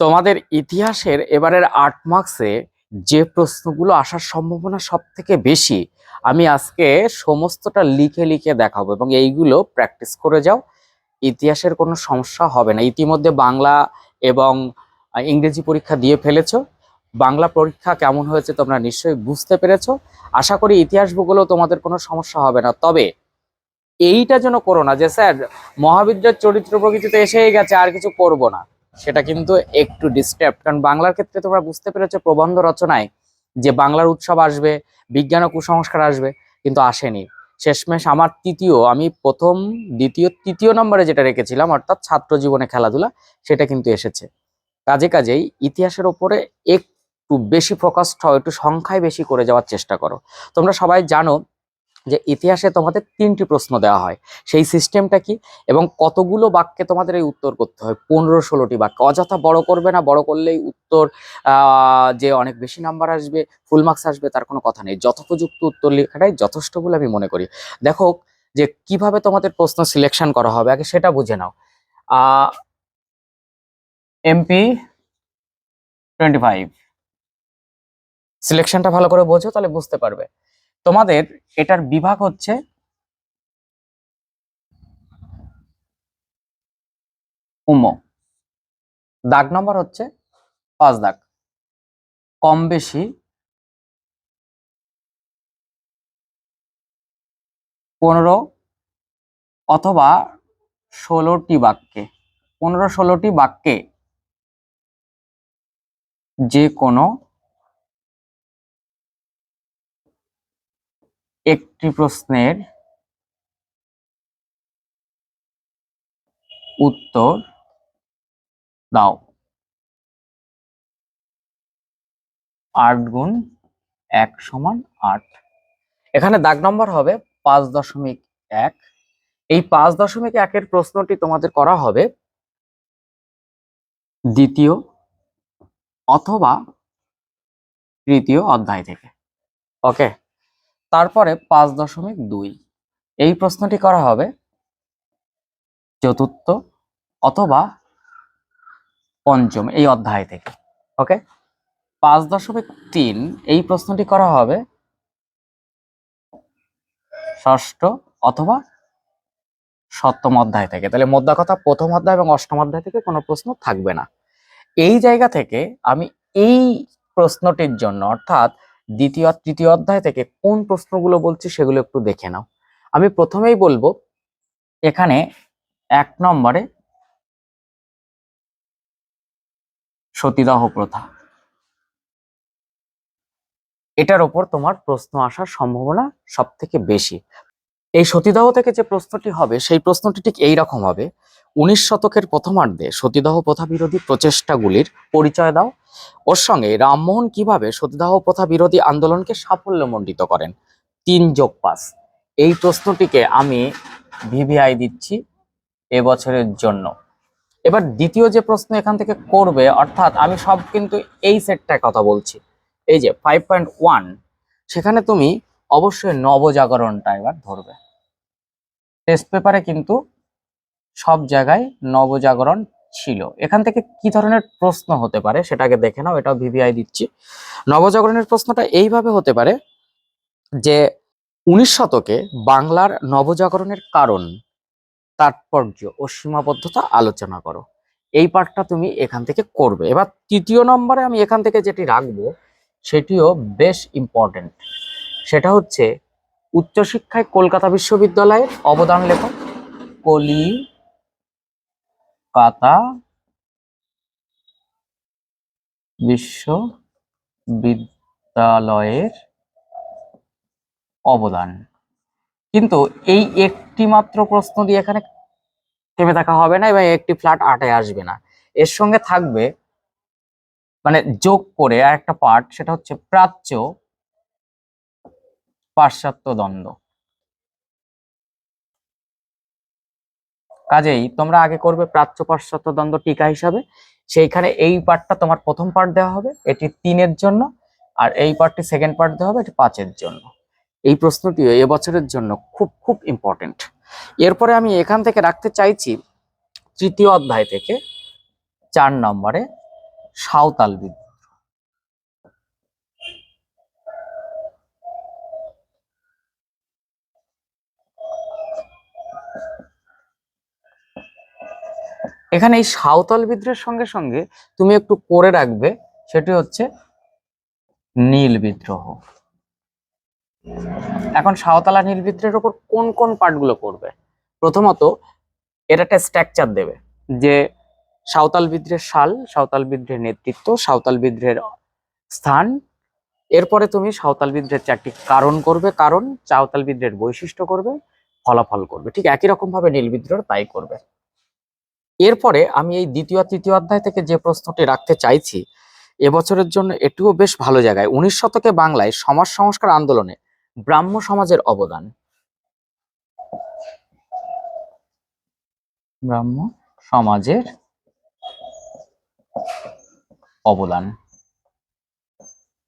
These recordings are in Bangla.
তোমাদের ইতিহাসের এবারের আট মার্কসে যে প্রশ্নগুলো আসার সম্ভাবনা সব থেকে বেশি, আমি আজকে সমস্তটা লিখে লিখে দেখাবো এবং এইগুলো প্র্যাকটিস করে যাও। ইতিহাসের কোনো সমস্যা হবে না। ইতিমধ্যে বাংলা এবং ইংরেজি পরীক্ষা দিয়ে ফেলেছো। বাংলা পরীক্ষা কেমন হয়েছে তোমরা নিশ্চয়ই বুঝতে পেরেছ। আশা করি ইতিহাস ভূগোলও তোমাদের কোনো সমস্যা হবে না। তবে এইটা যেন করো না যে, স্যার, মহাবিদ্যার চরিত্র প্রকৃতিতে এসেই গেছে, আর কিছু করব না। সেটা কিন্তু একটু ডিস্টার্ব কারণ বাংলার ক্ষেত্রে তোমরা বুঝতে পেরেছ প্রবন্ধ রচনায় যে বাংলার উৎসব আসবে, বিজ্ঞান ও কুসংস্কার আসবে, কিন্তু আসেনি। শেষমেশ আমার তৃতীয়, আমি প্রথম, দ্বিতীয়, তৃতীয় নম্বরে যেটা রেখেছিলাম, অর্থাৎ ছাত্র জীবনে খেলাধুলা, সেটা কিন্তু এসেছে। কাজে কাজেই ইতিহাসের ওপরে একটু বেশি ফোকাসড হও, একটু সংখ্যায় বেশি করে যাওয়ার চেষ্টা করো। তোমরা সবাই জানো যে ইতিহাসে তোমাদের তিনটি প্রশ্ন দেওয়া হয়। সেই সিস্টেমটা কি? এবং কতগুলো বাক্যে তোমাদের এই উত্তর করতে হয়? পনেরো, ষোলোটি বাক্য। অযথা বড় করবে না, বড় করলেই উত্তর যে অনেক বেশি নাম্বার আসবে ফুল মার্কস আসবে, তার কোনো কথা নেই। যথোপযুক্ত উত্তর লেখাটাই যথেষ্ট বলে আমি মনে করি। দেখো যে কীভাবে তোমাদের প্রশ্ন সিলেকশন করা হবে, আগে সেটা বুঝে নাও। এমপি টোয়েন্টি ফাইভ সিলেকশনটা ভালো করে বোঝো, তাহলে বুঝতে পারবে। তোমাদের এটার বিভাগ হচ্ছে উম, দাগ নম্বর হচ্ছে পাঁচ দাগ। কম বেশি পনেরো অথবা ষোলোটি বাক্যে, পনেরো ষোলোটি বাক্যে যে কোনো একটি প্রশ্নের উত্তর দাও। আট গুণ এক সমান আট। এখানে দাগ নম্বর হবে পাঁচ দশমিক এক। এই পাঁচ দশমিক একের প্রশ্নটি তোমাদের করা হবে দ্বিতীয় অথবা তৃতীয় অধ্যায় থেকে। ওকে? তারপরে পাঁচ দশমিক দুই। এই প্রশ্নটি করা হবে চতুর্থ অথবা পঞ্চম এই অধ্যায় থেকে, ওকে? পাঁচ দশমিক তিন, এই প্রশ্নটি করা হবে ষষ্ঠ অথবা সপ্তম অধ্যায় থেকে। তাহলে মোদ্দা কথা প্রথম অধ্যায় এবং অষ্টম অধ্যায় থেকে কোনো প্রশ্ন থাকবে না। এই জায়গা থেকে আমি এই প্রশ্নটির জন্য, অর্থাৎ দ্বিতীয়, তৃতীয় অধ্যায় থেকে কোন প্রশ্নগুলো বলছি সেগুলো একটু দেখে নাও। আমি প্রথমেই বলব, এখানে এক নম্বরে সতীদাহ প্রথা। এটার ওপর তোমার প্রশ্ন আসার সম্ভাবনা সব থেকে বেশি। এই সতীদাহ থেকে যে প্রশ্নটি হবে, সেই প্রশ্নটি ঠিক এই রকম হবে উনিশ শতকের প্রথমার্ধে সতীদাহ প্রথা বিরোধী প্রচেষ্টাগুলির পরিচয় দাও। ওর সঙ্গে রামমোহন কীভাবে সতীদাহ প্রথা বিরোধী আন্দোলনকে সাফল্যমণ্ডিত করেন? তিন যোগ পাঁচ। এই প্রশ্নটিকে আমি ভিভিআই দিচ্ছি এবছরের জন্য। এবার দ্বিতীয় যে প্রশ্ন এখান থেকে করবে, অর্থাৎ আমি সব কিন্তু এই সেটটার কথা বলছি। এই যে ফাইভ পয়েন্ট ওয়ান সেখানে তুমি অবশ্যই নবজাগরণটা এবার ধরবে। টেস্ট পেপারে কিন্তু সব জায়গায় নবজাগরণ ছিল। এখান থেকে কি ধরনের প্রশ্ন হতে পারে সেটাকে দেখে নাও, এটাও ভিভিআই দিচ্ছি। নবজাগরণের প্রশ্নটা এইভাবে হতে পারে যে উনিশ শতকে বাংলার নবজাগরণের কারণ, তাৎপর্য ও সীমাবদ্ধতা আলোচনা করো। এই পার্টটা তুমি এখান থেকে করবে। এবার তৃতীয় নম্বরে আমি এখান থেকে যেটি রাখব, সেটিও বেশ ইম্পর্টেন্ট সেটা হচ্ছে, উচ্চশিক্ষায় কলকাতা বিশ্ববিদ্যালয়ের অবদান লেখক কলিকাতা বিশ্ববিদ্যালয়ের অবদান। কিন্তু এই একটি মাত্র প্রশ্ন দিয়ে এখানে থেমে থাকা হবে না এবং একটি ফ্ল্যাট আটে আসবে না। এর সঙ্গে থাকবে মানে যোগ করে আর একটা পার্ট সেটা হচ্ছে প্রাচ্য পাশ্চাত্য দ্বন্দ্ব। কাজেই তোমরা আগে করবে প্রাচ্য পাশ্চাত্য দ্বন্দ্ব টিকা হিসাবে। সেইখানে এই পার্টটা তোমার প্রথম পার্ট দেওয়া হবে, এটি তিনের জন্য, আর এই পার্টটি সেকেন্ড পার্ট দেওয়া হবে, এটি পাঁচের জন্য। এই প্রশ্নটিও এবছরের জন্য খুব খুব ইম্পর্টেন্ট এরপরে আমি এখান থেকে রাখতে চাইছি তৃতীয় অধ্যায় থেকে চার নম্বরে সাঁওতাল বিদ্রোহ এখানে এই সাঁওতাল বিদ্রোহের সঙ্গে সঙ্গে তুমি একটু করে রাখবে, সেটি হচ্ছে নীল বিদ্রোহ। এখন সাঁওতালা নীল বিদ্রোহের ওপর কোন কোন পার্টগুলো করবে? প্রথমত এটা একটা স্ট্রাকচার দেবে যে সাঁওতাল বিদ্রোহের সাল, সাঁওতাল বিদ্রোহের নেতৃত্ব, সাঁওতাল বিদ্রোহের স্থান, এরপরে তুমি সাঁওতাল বিদ্রোহের চারটি কারণ করবে, কারণ সাঁওতাল বিদ্রোহের বৈশিষ্ট্য করবে, ফলাফল করবে। ঠিক একই রকম ভাবে নীল বিদ্রোহ তাই করবে। এরপরে আমি এই দ্বিতীয় তৃতীয় অধ্যায় থেকে যে প্রশ্নটি রাখতে চাইছি, এবছরের জন্য এটিও বেশ ভালো জায়গায়। উনিশ শতকে বাংলায় সমাজ সংস্কার আন্দোলনে ব্রাহ্ম সমাজের অবদান। ব্রাহ্ম সমাজের অবদান।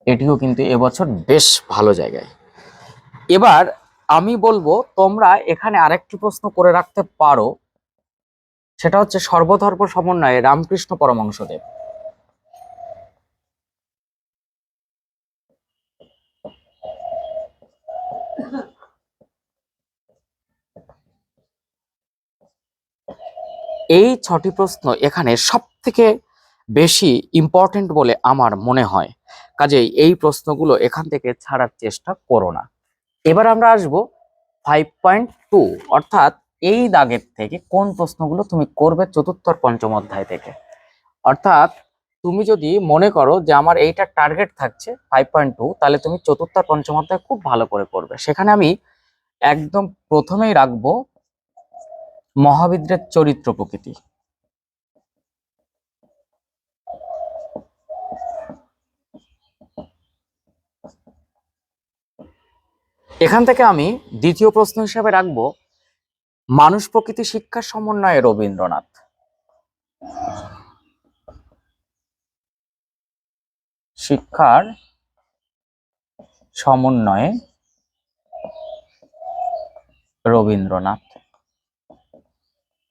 এটিও কিন্তু এবছর বেশ ভালো জায়গায়। এবার আমি বলব, তোমরা এখানে আরেকটি প্রশ্ন করে রাখতে পারো। সেটা হচ্ছে সর্বধর্ম সমন্বয়ে রামকৃষ্ণ পরমংশদেব এই ছটি প্রশ্ন এখানে সব থেকে বেশি ইম্পর্টেন্ট বলে আমার মনে হয়। কাজেই এই প্রশ্নগুলো এখান থেকে ছাড়ার চেষ্টা করো না। এবার আমরা আসব ফাইভ পয়েন্ট টু অর্থাৎ এই দাগের থেকে কোন প্রশ্নগুলো তুমি করবে চতুর্থ পঞ্চম অধ্যায় থেকে? অর্থাৎ তুমি যদি মনে করো যে আমার এইটা টার্গেট থাকছে ফাইভ পয়েন্ট টু তাহলে তুমি চতুর্থ পঞ্চম অধ্যায় খুব ভালো করে করবে। সেখানে আমি একদম প্রথমেই রাখব মহাবিদ্রের চরিত্র প্রকৃতি। এখান থেকে আমি দ্বিতীয় প্রশ্ন হিসাবে রাখব মানুষ প্রকৃতি শিক্ষার সমন্বয়ে রবীন্দ্রনাথ। শিক্ষার সমন্বয়ে রবীন্দ্রনাথ।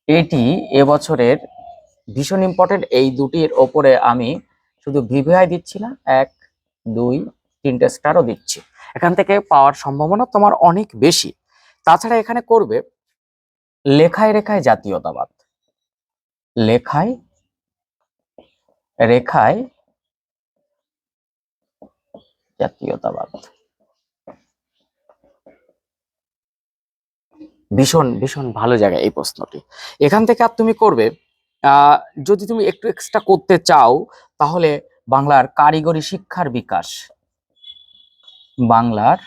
এটি এবছরের ভীষণ ইম্পর্টেন্ট এই দুটির ওপরে আমি শুধু ভিভিআই দিচ্ছি না, এক, দুই, তিনটে স্টারও দিচ্ছি। এখান থেকে পাওয়ার সম্ভাবনা তোমার অনেক বেশি। তাছাড়া এখানে করবে লেখায় রেখায় জাতীয়তাবাদ। লেখায় রেখায় জাতীয়তাবাদ। ভীষণ ভীষণ ভালো জায়গা এই প্রশ্নটি। এখান থেকে আর তুমি করবে যদি তুমি একটু এক্সট্রা করতে চাও, তাহলে বাংলার কারিগরি শিক্ষার বিকাশ, বাংলার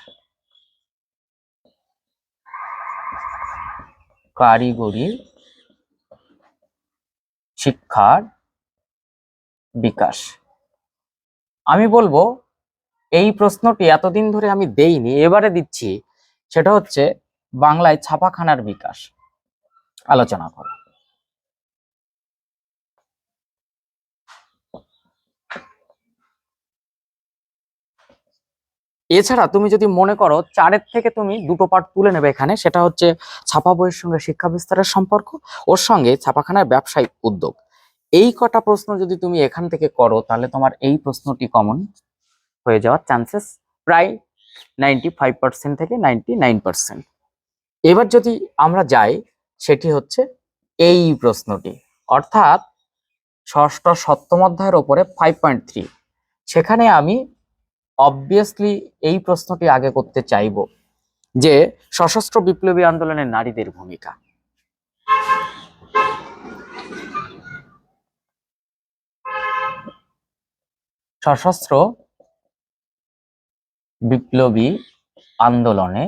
কারিগরি শিক্ষার বিকাশ। আমি বলব, এই প্রশ্নটি এতদিন ধরে আমি দেইনি, এবারে দিচ্ছি। সেটা হচ্ছে, বাংলায় ছাপাখানার বিকাশ। আলোচনা করো। এছাড়া তুমি যদি মনে করো চারের থেকে তুমি দুটো পার্ট তুলে নেবে এখানে, সেটা হচ্ছে ছাপা বইয়ের সঙ্গে শিক্ষা বিস্তারের সম্পর্ক, ওর সঙ্গে ছাপাখানার ব্যবসায়িক উদ্যোগ। এই কটা প্রশ্ন যদি তুমি এখান থেকে করো, তাহলে তোমার এই প্রশ্নটি কমন হয়ে যাওয়ার চান্সেস প্রায় নাইনটি ফাইভ পার্সেন্ট থেকে নাইনটি নাইন পার্সেন্ট এবার যদি আমরা যাই, সেটি হচ্ছে এই প্রশ্নটি। অর্থাৎ ষষ্ঠ সপ্তম অধ্যায়ের ওপরে ফাইভ পয়েন্ট থ্রি সেখানে আমি অবভিয়াসলি এই প্রশ্নটি আগে করতে চাইব যে সশস্ত্র বিপ্লবী আন্দোলনের নারীদের ভূমিকা। সশস্ত্র বিপ্লবী আন্দোলনে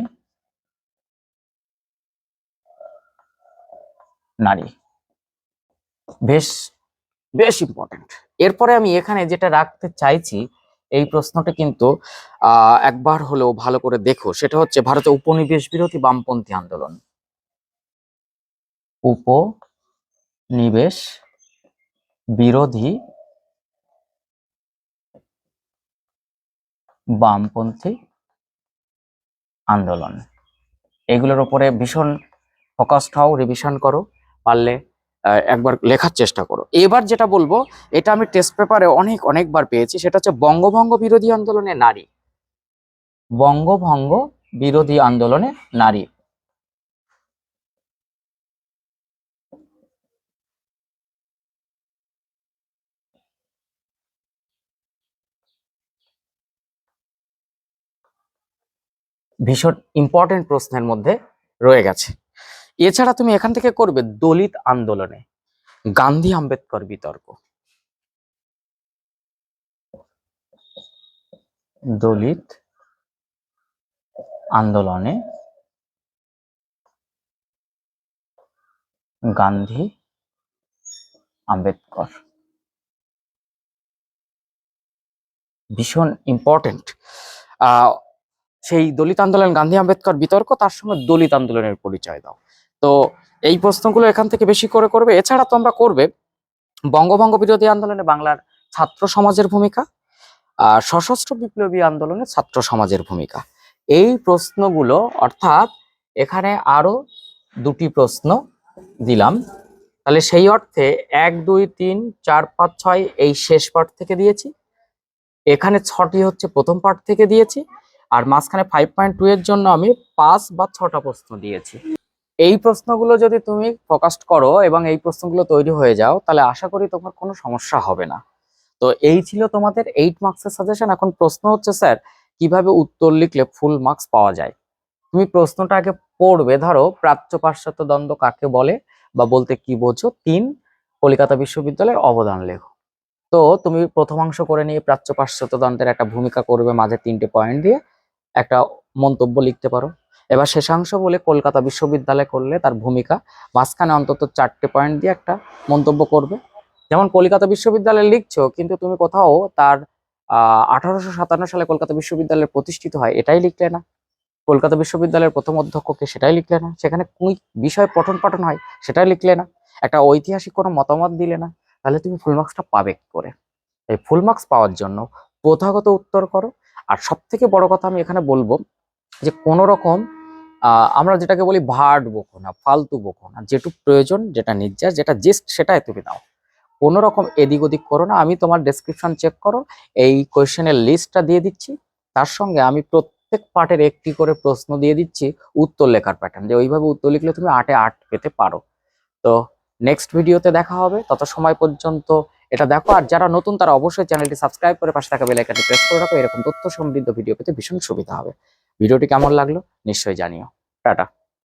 নারী। বেশ বেশ ইম্পর্টেন্ট এরপরে আমি এখানে যেটা রাখতে চাইছি এই প্রশ্নটা কিন্তু একবার হলেও ভালো করে দেখো। সেটা হচ্ছে ভারতের উপনিবেশ বিরোধী বামপন্থী আন্দোলন। উপনিবেশ বিরোধী বামপন্থী আন্দোলন। এগুলোর উপরে ভীষণ ফোকাসড হও রিভিশন করো। পারলে একবার লেখার চেষ্টা করো। এবার যেটা বলব, এটা আমি টেস্ট পেপারে অনেক, অনেকবার পেয়েছি, সেটা হচ্ছে বঙ্গভঙ্গ বিরোধী আন্দোলনে নারী। বঙ্গভঙ্গ বিরোধী আন্দোলনে নারী। ভীষণ ইম্পর্টেন্ট প্রশ্নের মধ্যে রয়ে গেছে। এছাড়া তুমি এখান থেকে করবে দলিত আন্দোলনে। গান্ধী আম্বেদকর বিতর্ক। দলিত আন্দোলনে গান্ধী আম্বেদকর। ভীষণ ইম্পর্টেন্ট সেই দলিত আন্দোলন, গান্ধী আম্বেদকর বিতর্ক, তার সঙ্গে দলিত আন্দোলনের পরিচয় দাও। তো এই প্রশ্নগুলো এখান থেকে বেশি করে করবে। এছাড়া তোমরা করবে বঙ্গভঙ্গ বিরোধী আন্দোলনে বাংলার ছাত্র সমাজের ভূমিকা, আর সশস্ত্র বিপ্লবী আন্দোলনে ছাত্র সমাজের ভূমিকা। এই প্রশ্নগুলো, অর্থাৎ এখানে আরও দুটি প্রশ্ন দিলাম। তাহলে সেই অর্থে এক, দুই, তিন, চার, পাঁচ, ছয় এই শেষ পার্ট থেকে দিয়েছি। এখানে ছটি হচ্ছে প্রথম পার্ট থেকে দিয়েছি। আর মাঝখানে ফাইভ পয়েন্ট টু এর জন্য আমি পাঁচ বা ছটা প্রশ্ন দিয়েছি। এই প্রশ্নগুলো যদি তুমি ফোকাসড করো এবং এই প্রশ্নগুলো তৈরি হয়ে যাও, তাহলে আশা করি তোমার কোনো সমস্যা হবে না। তো এই ছিল তোমাদের এইট মার্কসের সাজেশন এখন প্রশ্ন হচ্ছে, স্যার, কীভাবে উত্তর লিখলে ফুল মার্কস পাওয়া যায়? তুমি প্রশ্নটা আগে পড়বে, ধরো, প্রাচ্য পাশ্চাত্য দ্বন্দ্ব কাকে বলে বা বলতে কি বোঝো? তিন, কলিকাতা বিশ্ববিদ্যালয়ের অবদান লেখো। তো তুমি প্রথমাংশ করে নিয়ে প্রাচ্য পাশ্চাত্য দ্বন্দ্বের একটা ভূমিকা করবে মাঝে তিনটে পয়েন্ট দিয়ে। একটা মন্তব্য লিখতে পারো। এবার শেষাংশ বলে কলকাতা বিশ্ববিদ্যালয় করলে তার ভূমিকা। মাঝখানে অন্তত চারটে পয়েন্ট দিয়ে একটা মন্তব্য করবে। যেমন কলকাতা বিশ্ববিদ্যালয়ে লিখছো, কিন্তু তুমি কোথাও তার আঠারোশো সাতান্ন সালে কলকাতা বিশ্ববিদ্যালয় প্রতিষ্ঠিত হয় এটাই লিখলে না। কলকাতা বিশ্ববিদ্যালয়ের প্রথম অধ্যক্ষকে সেটাই লিখলে না। সেখানে কোন বিষয় পঠন পাঠন হয় সেটাই লিখলে না। একটা ঐতিহাসিক কোনো মতামত দিলে না। তাহলে তুমি ফুল মার্কসটা পাবে করে। এই ফুল মার্কস পাওয়ার জন্য প্রথাগত উত্তর করো। আর সব থেকে বড় কথা আমি এখানে বলব যে কোনো রকম আমরা যেটাকে বলি ভাট বকো না ফালতু বকো না যেটুকু প্রয়োজন, যেটা নির্যাস, যেটা জিস্ট, সেটাই তুমি দাও কোনো রকম এদিক ওদিক করো না, আমি তোমার ডেসক্রিপশন চেক করো, এই কোয়েশ্চেনের লিস্টটা দিয়ে দিচ্ছি, তার সঙ্গে আমি প্রত্যেক পার্টের একটি করে প্রশ্ন দিয়ে দিচ্ছি, উত্তর লেখার প্যাটার্ন যে ওইভাবে উত্তর লিখলে তুমি আটে আট পেতে পারো। তো নেক্সট ভিডিওতে দেখা হবে, তত সময় পর্যন্ত এটা দেখো, আর যারা নতুন তারা অবশ্যই চ্যানেলটি সাবস্ক্রাইব করে পাশে থাকা বেল আইকনটি প্রেস করে রাখো, এরকম তথ্য সমৃদ্ধ ভিডিও পেতে ভীষণ সুবিধা হবে। ভিডিওটি কেমন লাগল নিশ্চয়ই জানিও। টাটা।